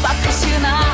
ばかしな